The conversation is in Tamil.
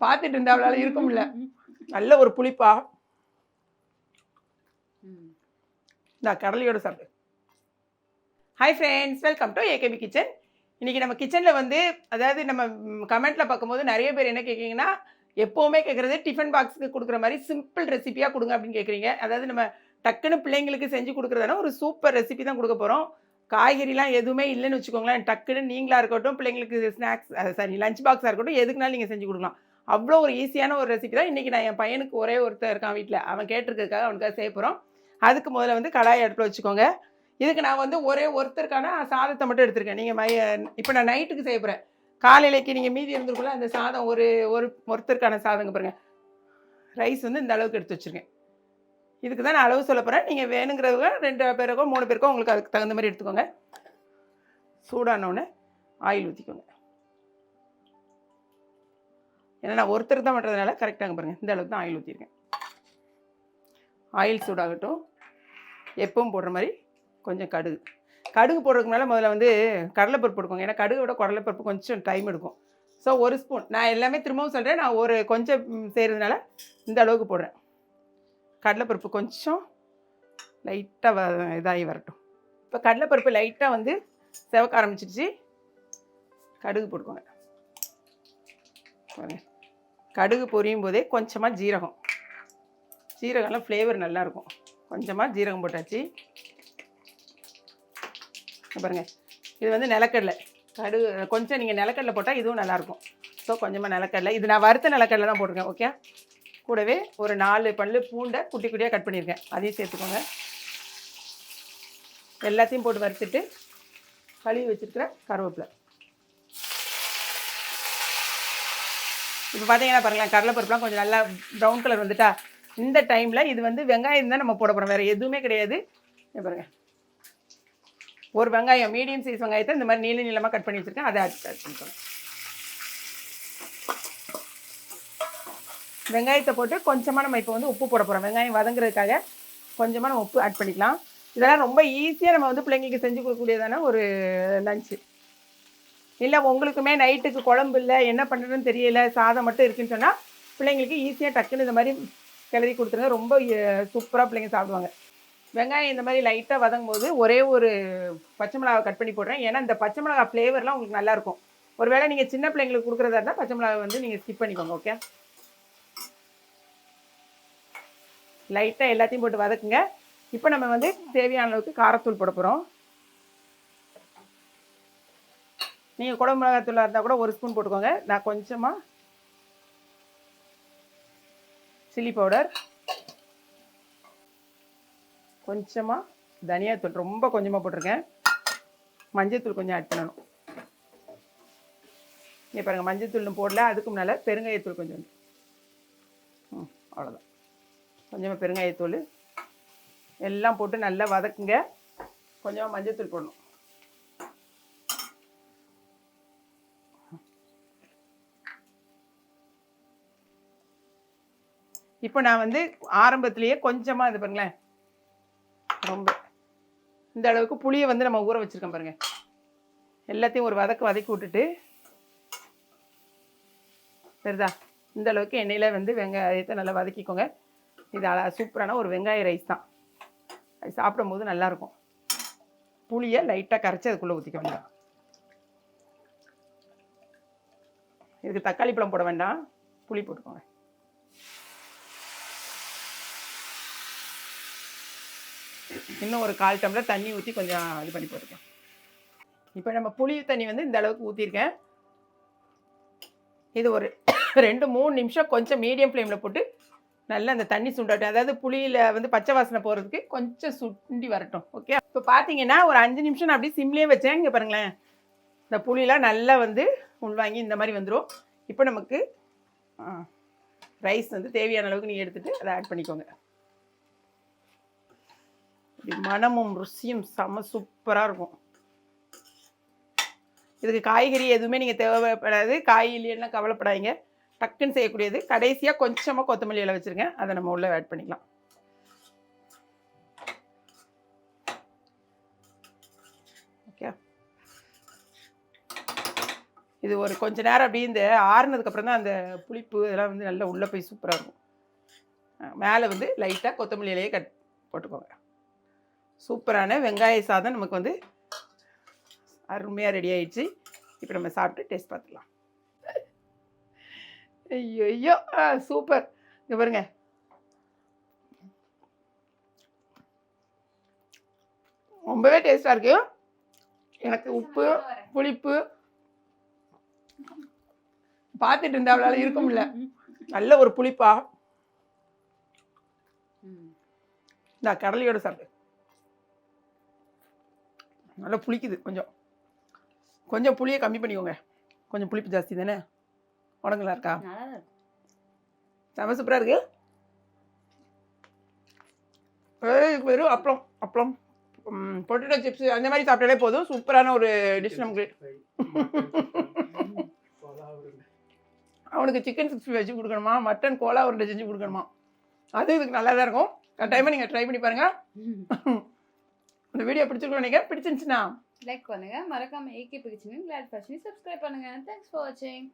பார்த்துட்டு இருந்தா அவளால இருக்க முடியல. நல்ல ஒரு புளிப்பா. இந்த கடலையோட சாப்பிடு. Hi friends welcome to A K B kitchen இன்றைக்கி நம்ம கிச்சனில் வந்து அதாவது நம்ம கமெண்ட்டில் பார்க்கும்போது நிறைய பேர் என்ன கேட்குறீங்கன்னா எப்போவுமே கேட்குறது டிஃபன் பாக்ஸுக்கு கொடுக்குற மாதிரி சிம்பிள் ரெசிபியாக கொடுங்க அப்படின்னு கேட்குறீங்க அதாவது நம்ம டக்குன்னு பிள்ளைங்களுக்கு செஞ்சு கொடுக்குறதுனா ஒரு சூப்பர் ரெசிபி தான் கொடுக்க போகிறோம் காய்கறிலாம் எதுவுமே இல்லைன்னு வச்சுக்கோங்களேன் டக்குன்னு நீங்களாக இருக்கட்டும் பிள்ளைங்களுக்கு ஸ்நாக்ஸ் சாரி லஞ்ச் பாக்ஸாக இருக்கட்டும் எதுக்குனாலும் நீங்கள் செஞ்சு கொடுக்கலாம். அவ்வளோ ஒரு ஈஸியான ஒரு ரெசிபி தான். இன்றைக்கி நான் என் பையனுக்கு ஒரே ஒருத்தர் இருக்கான் வீட்டில் அவன் கேட்டிருக்கிறதுக்காக அவனுக்காக செய்ய போகிறோம் அதுக்கு முதல்ல வந்து கடாயை அடுப்பில் வச்சுக்கோங்க. இதுக்கு நான் வந்து ஒரே ஒருத்தருக்கான சாதத்தை மட்டும் எடுத்திருக்கேன். நீங்கள் மைய இப்போ நான் நைட்டுக்கு செய்ய போகிறேன் காலையிலைக்கு நீங்கள் மீதி இருந்திருக்குள்ள அந்த சாதம் ஒரு ஒரு ஒருத்தருக்கான சாதங்க பாருங்க. ரைஸ் வந்து இந்த அளவுக்கு எடுத்து வச்சுருக்கேன். இதுக்கு தான் நான் அளவு சொல்ல போகிறேன் நீங்கள் வேணுங்கிறவங்க ரெண்டு பேருக்கோ மூணு பேருக்கோ உங்களுக்கு அதுக்கு தகுந்த மாதிரி எடுத்துக்கோங்க. சூடானோடனே ஆயில் ஊற்றிக்கோங்க ஏன்னா நான் ஒருத்தர் தான் பண்ணுறதுனால கரெக்டாக பாருங்கள் இந்த அளவுக்கு தான் ஆயில் ஊற்றிருக்கேன் ஆயில் சூடாகட்டும். எப்பவும் போடுற மாதிரி கொஞ்சம் கடுகு. கடுகு போடுறதுக்கு மேலே முதல்ல வந்து கடலைப்பருப்பு எடுக்கோங்க ஏன்னா கடுகு விட கடலைப்பருப்பு கொஞ்சம் டைம் எடுக்கும். ஸோ ஒரு ஸ்பூன் நான் எல்லாமே திரும்பவும் சொல்கிறேன் நான் ஒரு கொஞ்சம் செய்கிறதுனால இந்த அளவுக்கு போடுறேன். கடலைப்பருப்பு கொஞ்சம் லைட்டாக வ இதாகி வரட்டும். இப்போ கடலைப்பருப்பு லைட்டாக வந்து செவக்க ஆரம்பிச்சிருச்சு. கடுகு போட்டுக்கோங்க. கடுகு பொரியும் போதே கொஞ்சமாக ஜீரகம். ஜீரகம்லாம் ஃப்ளேவர் நல்லாயிருக்கும் கொஞ்சமாக ஜீரகம் போட்டாச்சு. பாருங்க. இது வந்து நிலக்கடலை. கடுகு கொஞ்சம் நீங்கள் நிலக்கடலை போட்டால் இதுவும் நல்லாயிருக்கும் ஸோ கொஞ்சமாக நிலக்கடலை. இது நான் வறுத்த நிலக்கடலை தான் போட்டிருக்கேன் ஓகே கூடவே ஒரு நாலு பல்லு பூண்டை குட்டி குட்டியாக கட் பண்ணியிருக்கேன். அதையும் சேர்த்துக்கோங்க. எல்லாத்தையும் போட்டு வறுத்துட்டு கழுவி வச்சுருக்கிற கருவேப்பிலை. இப்போ பார்த்தீங்கன்னா பாருங்களேன் கடலைப்பருப்புலாம் கொஞ்சம் நல்லா ப்ரௌன் கலர் வந்துட்டா இந்த டைமில் இது வந்து வெங்காயம் தான் நம்ம போட போகிறோம் வேறு எதுவுமே கிடையாது. பாருங்க. ஒரு வெங்காயம் மீடியம் சைஸ் வெங்காயத்தை இந்த மாதிரி நீள நீளமாக கட் பண்ணி வச்சுருக்கேன். அதை ஆட் ஆட் பண்ணிக்கோங்க. வெங்காயத்தை போட்டு கொஞ்சமாக நம்ம இப்போ வந்து உப்பு போட போகிறோம் வெங்காயம் வதங்குறதுக்காக கொஞ்சமாக நம்ம உப்பு ஆட் பண்ணிக்கலாம். இதெல்லாம் ரொம்ப ஈஸியாக நம்ம வந்து பிள்ளைங்களுக்கு செஞ்சு கொடுக்கக்கூடியதான ஒரு லஞ்சு இல்லை உங்களுக்குமே நைட்டுக்கு குழம்பு இல்லை என்ன பண்ணுறதுன்னு தெரியல சாதம் மட்டும் இருக்குன்னு சொன்னால் பிள்ளைங்களுக்கு ஈஸியாக டக்குன்னு இந்த மாதிரி கிளறி கொடுத்துருங்க. ரொம்ப சூப்பராக பிள்ளைங்க சாப்பிடுவாங்க. வெங்காயம் இந்த மாதிரி லைட்டாக வதங்கும் போது ஒரே ஒரு பச்சை மிளகாவை கட் பண்ணி போடுறேன். ஏன்னா இந்த பச்சை மிளகா ஃப்ளேவர்லாம் உங்களுக்கு நல்லாயிருக்கும் ஒருவேளை நீங்கள் சின்ன பிள்ளைங்களுக்கு கொடுக்குறதா இருந்தால் பச்சை மிளகா வந்து நீங்கள் ஸ்கிப் பண்ணிக்கோங்க ஓகே லைட்டாக எல்லாத்தையும் போட்டு வதக்குங்க. இப்போ நம்ம வந்து தேவையான அளவுக்கு காரத்தூள் போட போகிறோம் நீங்கள் குடம்பு மிளகாத்தூளாக இருந்தால் கூட ஒரு ஸ்பூன் போட்டுக்கோங்க. நான் கொஞ்சமாக சில்லி பவுடர் கொஞ்சமாக தனியாத்தூள் ரொம்ப கொஞ்சமாக போட்டிருக்கேன். மஞ்சத்தூள் கொஞ்சம் ஆட் பண்ணணும். இங்கே பாருங்கள் மஞ்சத்தூள்னு போடல அதுக்கு முன்னால் பெருங்காயத்தூள் கொஞ்சம் ம் அவ்வளோதான் கொஞ்சமாக பெருங்காயத்தூள் எல்லாம் போட்டு நல்லா வதக்குங்க. கொஞ்சமாக மஞ்சத்தூள் போடணும். இப்போ நான் வந்து ஆரம்பத்திலேயே கொஞ்சமாக இது பாருங்களேன் ரொம்ப. இந்த அளவுக்கு புளியை வந்து நம்ம ஊற வச்சுருக்கோம் பாருங்கள் எல்லாத்தையும் ஒரு வதக்கு வதக்கி விட்டுட்டு சரிதா? இந்த அளவுக்கு எண்ணெயில் வந்து வெங்காயத்தை நல்லா வதக்கிக்கோங்க. இது அழ சூப்பரான ஒரு வெங்காய ரைஸ் தான். அது சாப்பிடும் போது நல்லாயிருக்கும் புளியை லைட்டாக கரைச்சி அதுக்குள்ளே ஊற்றிக்க வேண்டாம். இதுக்கு தக்காளி பழம் போட வேண்டாம். புளி போட்டுக்கோங்க. இன்னும் ஒரு கால் டம்ளர் தண்ணி ஊற்றி கொஞ்சம் இது பண்ணி போட்டுக்கலாம். இப்போ நம்ம புளி தண்ணி வந்து இந்த அளவுக்கு ஊற்றிருக்கேன் இது ஒரு ரெண்டு மூணு நிமிஷம் கொஞ்சம் மீடியம் ஃப்ளேமில் போட்டு நல்லா அந்த தண்ணி சுண்டட்டும். அதாவது புளியில் வந்து பச்சை வாசனை போகிறதுக்கு கொஞ்சம் சுண்டி வரட்டும். ஓகே இப்போ பார்த்தீங்கன்னா ஒரு அஞ்சு நிமிஷம் நான் அப்படியே சிம்லேயே வச்சேன். இங்கே பாருங்களேன். இந்த புளியெலாம் நல்லா வந்து உள்வாங்கி இந்த மாதிரி வந்துடும் இப்போ நமக்கு ரைஸ் வந்து தேவையான அளவுக்கு நீங்கள் எடுத்துகிட்டு அதை ஆட் பண்ணிக்கோங்க. இப்படி மனமும் ருசியும் செம சூப்பராக இருக்கும். இதுக்கு காய்கறி எதுவுமே நீங்கள் தேவைப்படாது. காய் இல்லைன்னா கவலைப்படாதீங்க. டக்குன்னு செய்யக்கூடியது. கடைசியாக கொஞ்சமாக கொத்தமல்லி இலை வச்சுருக்கேன் அதை நம்ம உள்ளே ஆட் பண்ணிக்கலாம். ஓகே இது ஒரு கொஞ்ச நேரம் அப்படியே இந்த ஆறுனதுக்கப்புறம் தான் அந்த புளிப்பு இதெல்லாம் வந்து நல்லா உள்ளே போய் சூப்பராக இருக்கும். மேலே வந்து லைட்டாக கொத்தமல்லி இலையை கட் போட்டுக்கோங்க. சூப்பரான வெங்காய சாதம் நமக்கு வந்து அருமையாக ரெடி ஆயிடுச்சு. இப்போ நம்ம சாப்பிட்டு டேஸ்ட் பார்த்துக்கலாம். ஐயோ ஐயோ சூப்பர். இங்கே பாருங்க. ரொம்பவே டேஸ்ட்டாக இருக்கு. எனக்கு உப்பு புளிப்பு. பார்த்துட்டு இருந்தா அவளால் இருக்க முடியல. நல்ல ஒரு புளிப்பா. இந்த கடலையோட சாப்பிடு. நல்லா புளிக்குது கொஞ்சம். கொஞ்சம் புளியை கம்மி பண்ணிக்கோங்க. கொஞ்சம் புளிப்பு ஜாஸ்தி தானே? உடம்புலாம் இருக்கா? செம சூப்பராக இருக்கு. வெறும் அப்பளம் அப்பளம். பொட்டேட்டோ சிப்ஸ் அந்த மாதிரி சாப்பிட்டாலே போதும். சூப்பரான ஒரு டிஷ் நமக்கு. அவனுக்கு சிக்கன் சிக்ஸ்டி வச்சு கொடுக்கணுமா? மட்டன் கோலா உருண்டை செஞ்சு கொடுக்கணுமா? அது இதுக்கு நல்லா தான் இருக்கும். கட்டாயமாக நீங்கள் ட்ரை பண்ணி பாருங்கள் இந்த வீடியோ பிடிச்சிருக்கோம் நினைக்கிறேன். பிடிச்சிருந்துச்சுன்னா லைக் பண்ணுங்க. மறக்காம ஏகே பிடிச்சிங்க கிளாட் ஃபேஷன் சப்ஸ்கிரைப் பண்ணுங்க. தேங்க்ஸ் ஃபார் வாட்சிங்